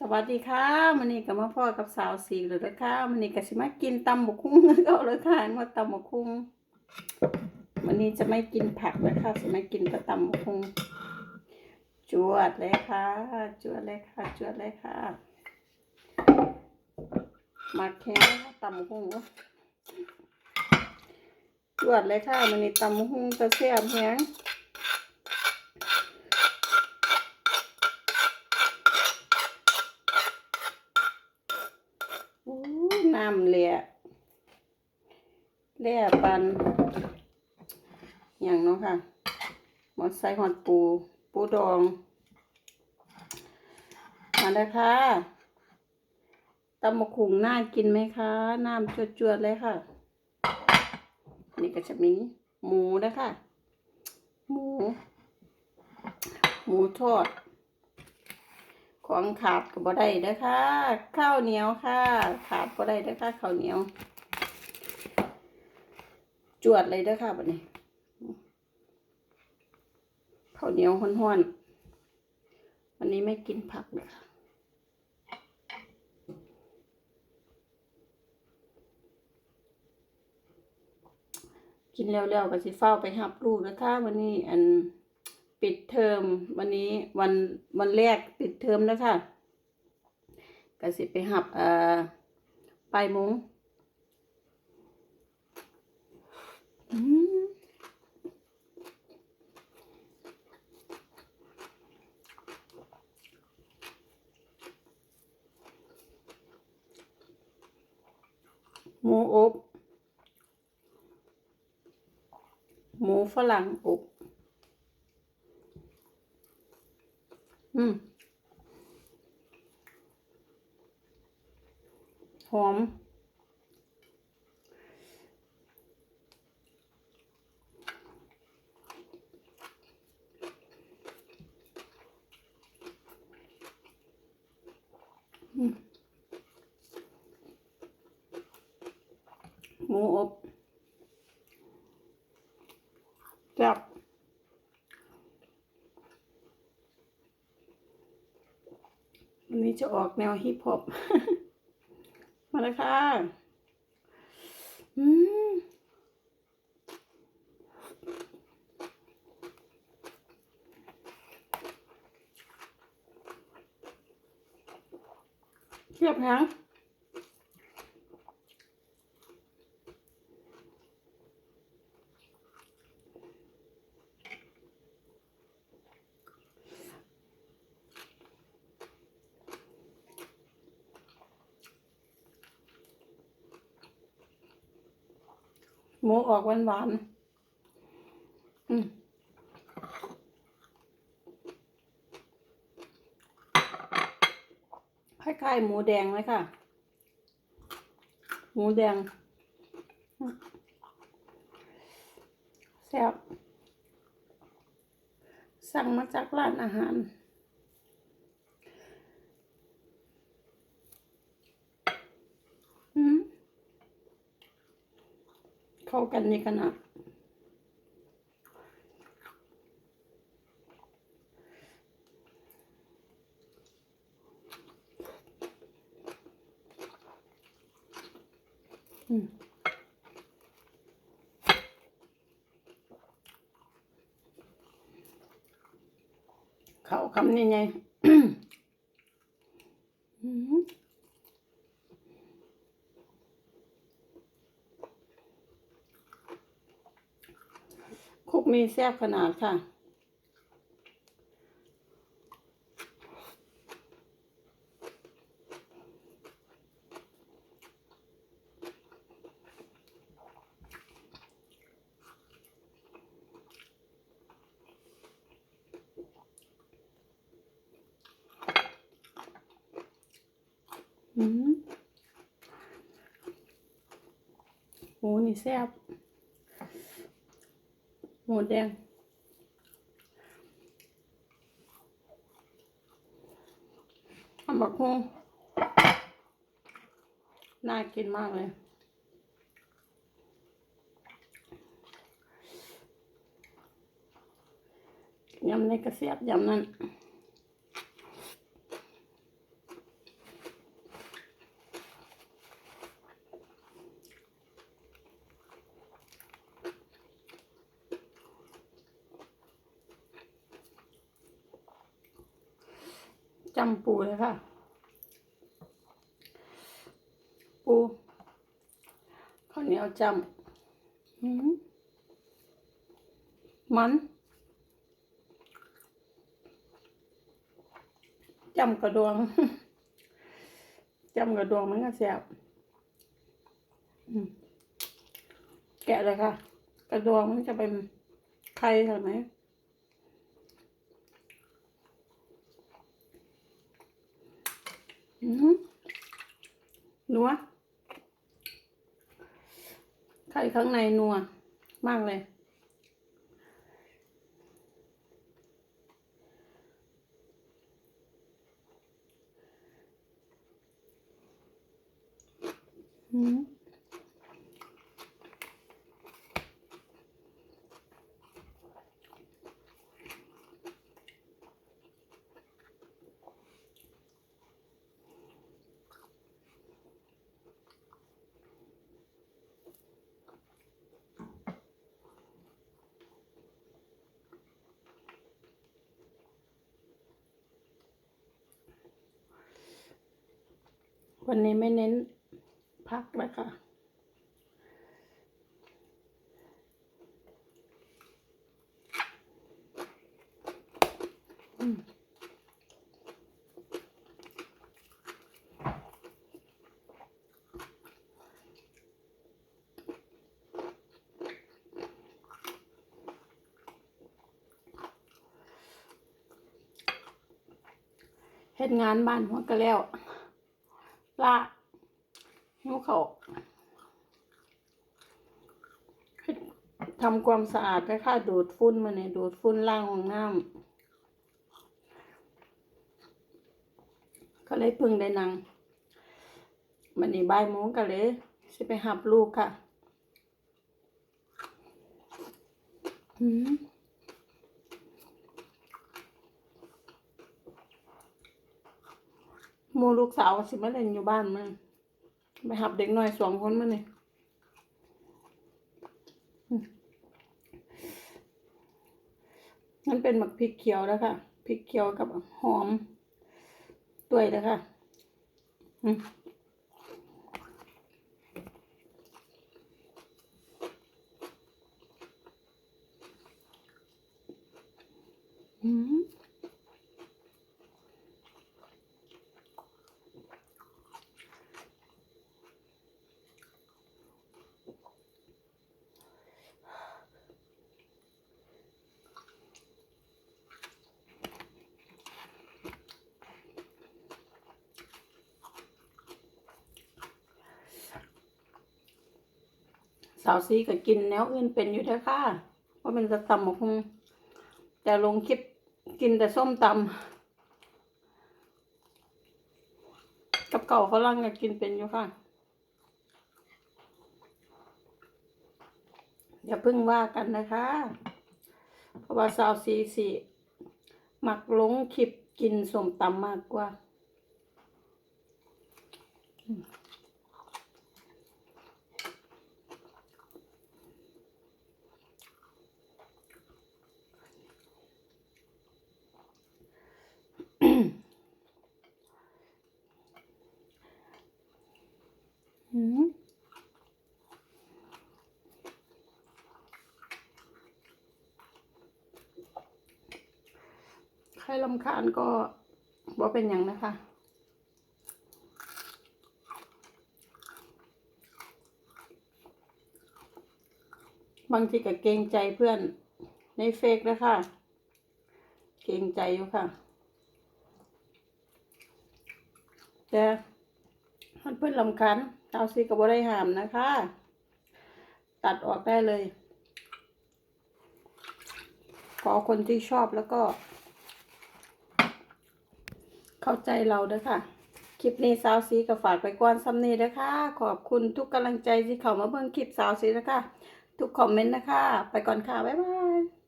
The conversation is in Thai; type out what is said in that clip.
สวัสดีค่ะมันนี้ก็มาพ่อกับสาวสีเลยนะคะมันนี้ก็สิมากินตำบกคุ้งก็เลยค่ะมาตำบกคุ้งวันนี้จะไม่กินผักนะคะจะไม่กินแต่ตำบกคุ้งจวดเลยค่ะ จวดเลยค่ะ จวดเลยค่ะมาแค่ตำบกคุ้งจวดเลยค่ะมันนี้ตำบกคุ้งตะเสียบแหง อู้น้ำเลีย เลียปันอย่างเนาะค่ะหมดใส่หอดปู ปูดอง มาเลยค่ะตำมะขุงน่ากินไหมคะ น้ำจวดๆเลยค่ะ นี่ก็จะมีหมูนะคะ หมู หมูทอด ของขาดก็บ่ได้เด้อค่ะข้าวเหนียวค่ะ ขาดบ่ได้เด้อค่ะข้าวเหนียว จวดเลยเด้อค่ะบัดนี้ข้าวเหนียวห้อนๆวันนี้ไม่กินผักเลยค่ะกินแล้วๆก็สิเฝ้าไปหับลูกนะคะวันนี้อันปิดเทอมวันนี้วันวันแรกปิดเทอมแล้วค่ะก็สิไปหับอ่อปลายโมงอืม หมูอบ หมูฝรั่งอบ อืม หอม หมูอบจับวันนี้จะออกแนวฮิปฮอป มาเลยค่ะ อืม เทียบหางหมูออกหวานหวานอืม คล้ายๆหมูแดงเลยค่ะ หมูแดงแซ่บสั่งมาจากร้านอาหาร เข้ากันนี่ขนาด เขาคำนี่ไงคุกมีแซ่บขนาดค่ะ อืมหมูนี่แซ่บหมูแดงอันบักฮงน่ากินมากเลยยำในกระเสียบยำนั้น จำปูเลยค่ะ ปูข้าวเหนียวจำมันจำกระดวงจำกระดวงมันก็แซ่บแกะเลยค่ะ กระดวงมันจะเป็นไข่ใช่ไหม อืม นัว ไข่ข้างในนัว มากเลยอืม วันนี้ไม่เน้นพักแล้วค่ะ อืมเฮ็ดงานบ้านหัวก็แล้ว ละหิวเขาทำความสะอาดไปค่ะดูดฝุ่นมาเนี่ยดูดฝุ่นล่างห้องน้ำก็เลยพึ่งได้นังมันนี่บ่ายโมงก็เลยสิไปหับลูกค่ะ อืม หมูลูกสาวสิมาเล่นอยู่บ้านมันไปหับเด็กหน้อยสองคนมาเนี่ยนั่นเป็นหมักพริกเขียวแล้วค่ะพริกเขียวกับหอมตัวยแล้วค่ะอืม สาวซีก็กินแนวอื่นเป็นอยู่เด้อค่ะว่าเป็นจะตำหมกฮุงแต่ลงคลิปกินแต่ส้มตำกับเก่าฝรั่งก็กินเป็นอยู่ค่ะอย่าเพิ่งว่ากันนะคะ เพราะว่าสาวซีสีหมักลงคลิปกินส้มตำมากกว่ามใคร ลำคาญก็บ่เป็นอย่างนะคะบางทีก็เกรงใจเพื่อนในเฟกนะคะเกรงใจอยู่ค่ะ แต่มันเพื่อนลำคันชาซีกับบ่ได้หามนะคะ ตัดออกได้เลย ขอคนที่ชอบแล้วก็ เข้าใจเราเด้อค่ะ คลิปนี้สาวซีก็ฝากไปก่อนซ้ำนี้นะคะขอบคุณทุกกำลังใจที่เข้ามาเบิ่งคลิปสาวซีนะคะทุกคอมเมนต์นะคะ ไปก่อนค่ะ บ๊ายบาย